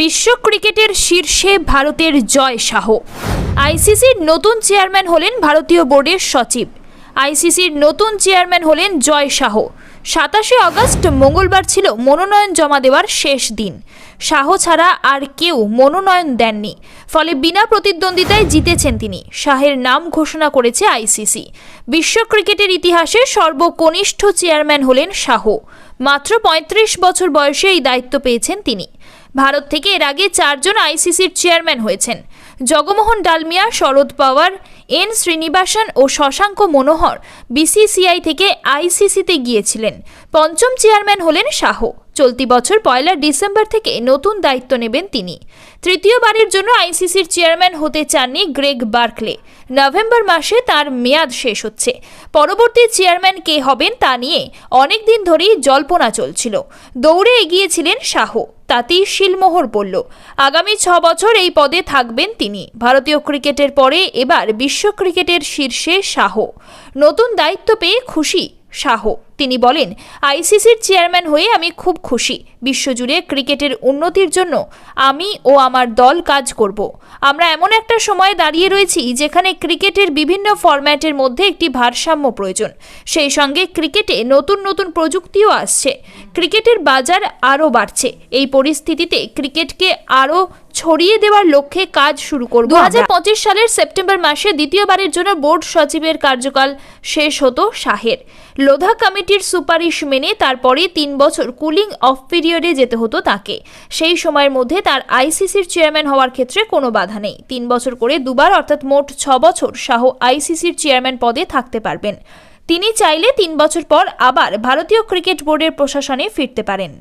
বিশ্ব ক্রিকেটের শীর্ষে ভারতের জয় শাহ। আইসিসির নতুন চেয়ারম্যান হলেন ভারতীয় বোর্ডের সচিব। আইসিসির নতুন চেয়ারম্যান হলেন জয় শাহ। সাতাশে আগস্ট মঙ্গলবার ছিল মনোনয়ন জমা দেওয়ার শেষ দিন। শাহ ছাড়া আর কেউ মনোনয়ন দেননি। ফলে বিনা প্রতিদ্বন্দ্বিতায় জিতেছেন তিনি। শাহের নাম ঘোষণা করেছে আইসিসি। বিশ্ব ক্রিকেটের ইতিহাসে সর্বকনিষ্ঠ চেয়ারম্যান হলেন শাহ। মাত্র পঁয়ত্রিশ বছর বয়সে এই দায়িত্ব পেয়েছেন তিনি। ভারত থেকে এর আগে চারজন আইসিসির চেয়ারম্যান হয়েছেন। জগমোহন ডালমিয়া শরদ পাওয়ার, এন শ্রীনিবাসন ও শশাঙ্ক মনোহর বিসিসিআই থেকে আইসিসিতে গিয়েছিলেন। পঞ্চম চেয়ারম্যান হলেন শাহ। চলতি বছর পয়লা ডিসেম্বর থেকে নতুন দায়িত্ব নেবেন তিনি। তৃতীয়বারের জন্য আইসিসির চেয়ারম্যান হতে চাননি গ্রেগ বার্কলে। নভেম্বর মাসে তার মেয়াদ শেষ হচ্ছে। পরবর্তী চেয়ারম্যান কে হবেন তা নিয়ে অনেক দিন ধরেই জল্পনা চলছিল। দৌড়ে এগিয়েছিলেন শাহ। তাতেই শিলমোহর পড়ল। আগামী ছ বছর এই পদে থাকবেন তিনি। ভারতীয় ক্রিকেটের পরে এবার বিশ্ব ক্রিকেটের শীর্ষে শাহ। নতুন দায়িত্ব পেয়ে খুশি শাহ। তিনি বলেন, আইসিসির চেয়ারম্যান হয়ে আমি খুব খুশি। বিশ্বজুড়ে ক্রিকেটের উন্নতির জন্য আমি ও আমার দল কাজ করব। আমরা এমন একটা সময়ে দাঁড়িয়ে রয়েছি যেখানে ক্রিকেটের বিভিন্ন ফরম্যাটের মধ্যে একটি ভারসাম্য প্রয়োজন। সেই সঙ্গে ক্রিকেটে নতুন নতুন প্রযুক্তিও আসছে। ক্রিকেটের বাজার আরও বাড়ছে। এই পরিস্থিতিতে ক্রিকেটকে আরও ছড়িয়ে দেওয়ার লক্ষ্যে কাজ শুরু করব দু সালের সেপ্টেম্বর মাসে দ্বিতীয়বারের জন্য বোর্ড সচিবের কার্যকাল শেষ হতো শাহের। লোধা কমিটির সুপারিশ মেনে তারপরে তিন বছর কুলিং অফ পিরিয়ডে যেতে হতো তাকে। সেই সময়ের মধ্যে তার আইসিসির চেয়ারম্যান হওয়ার ক্ষেত্রে কোনো বাধা নেই। তিন বছর করে দুবার, অর্থাৎ মোট ছ বছর শাহ আইসিসির চেয়ারম্যান পদে থাকতে পারবেন। তিনি চাইলে তিন বছর পর আবার ভারতীয় ক্রিকেট বোর্ডের প্রশাসনে ফিরতে পারেন।